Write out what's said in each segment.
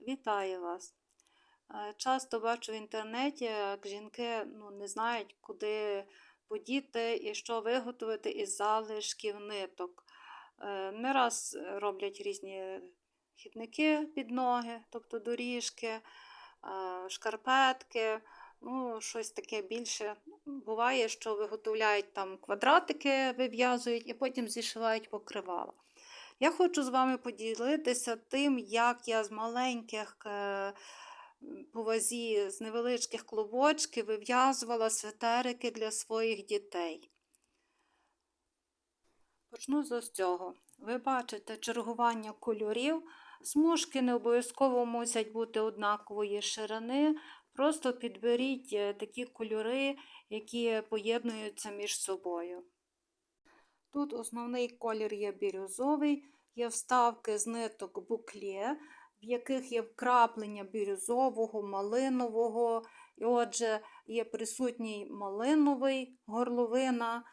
Вітаю вас! Е, Часто бачу в інтернеті, як жінки ну, не знають, куди подіти і що виготовити із залишків ниток. Е, Не раз роблять різні хідники під ноги, тобто доріжки, е, шкарпетки, ну, щось таке більше. Буває, що виготовляють там квадратики, вив'язують і потім зішивають покривала. Я хочу з вами поділитися тим, як я з маленьких е, по з невеличких клубочків вив'язувала светерики для своїх дітей. Почну з цього. Ви бачите чергування кольорів. Смужки не обов'язково мусять бути однакової ширини. Просто підберіть е, такі кольори, які поєднуються між собою. Тут основний колір є бірюзовий, є вставки з ниток буклє, в яких є вкраплення бірюзового, малинового. І отже, є присутній малиновий горловина,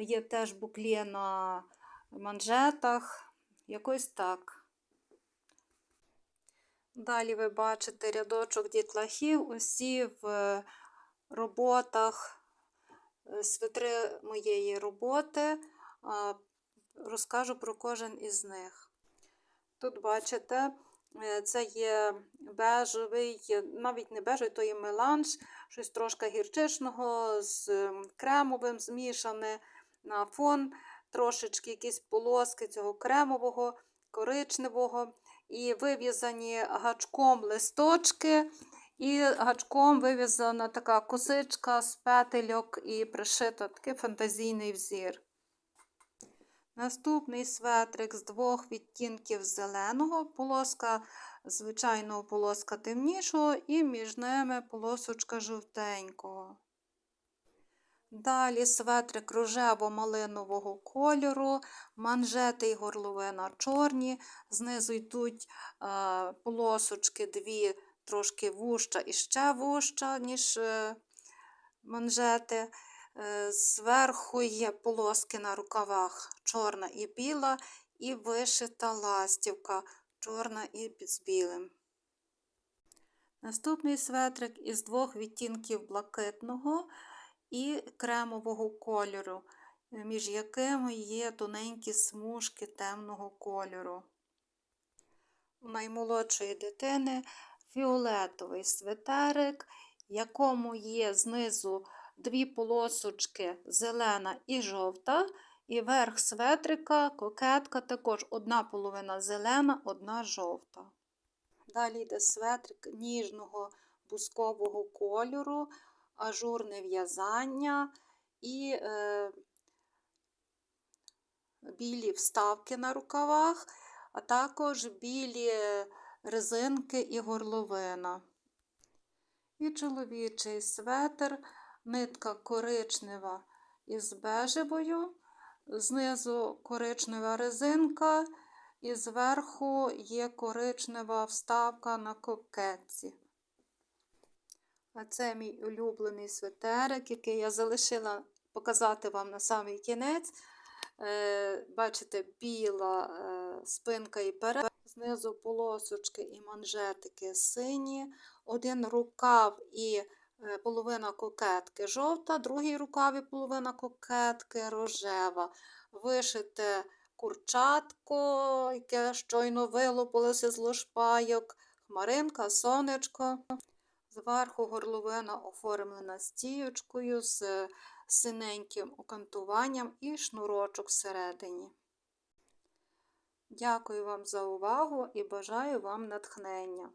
є теж буклє на манжетах, якось так. Далі ви бачите рядочок дітлахів, усі в роботах свитри моєї роботи розкажу про кожен із них. Тут, бачите, це є бежевий, навіть не бежевий, то є меланж, щось трошки гірчичного з кремовим змішане на фон, трошечки якісь полоски цього кремового, коричневого. І вив'язані гачком листочки, і гачком вив'язана така косичка з петельок і пришита такий фантазійний взір. Наступний светрик з двох відтінків зеленого, полоска, звичайного полоска темнішого, і між ними полосочка жовтенького. Далі светрик рожево-малинового кольору, манжети і горловина чорні, знизу йдуть е, полосочки дві трошки вужча і ще вужча, ніж е, манжети. Е, зверху є полоски на рукавах чорна і біла, і вишита ластівка чорна і з білим. Наступний светрик із двох відтінків блакитного і кремового кольору, між якими є тоненькі смужки темного кольору. У наймолодшої дитини фіолетовий светерик, якому є знизу дві полосочки зелена і жовта, і верх светрика, кокетка також одна половина зелена, одна жовта. Далі йде светрик ніжного бускового кольору, ажурне в'язання і е, білі вставки на рукавах, а також білі резинки і горловина. І чоловічий светр нитка коричнева із бежевою, знизу коричнева резинка, і зверху є коричнева вставка на кокетці. А це мій улюблений светерик, який я залишила показати вам на самий кінець. Е, бачите, біла е, спинка і перед, знизу полосочки і манжетики сині, один рукав і половина кокетки жовта, другий рукав і половина кокетки рожева. Вишите курчатко, яке щойно вилупилося з ложпайок, хмаринка, сонечко. Зверху горловина оформлена стіючкою з синеньким окантуванням і шнурочок всередині. Дякую вам за увагу і бажаю вам натхнення.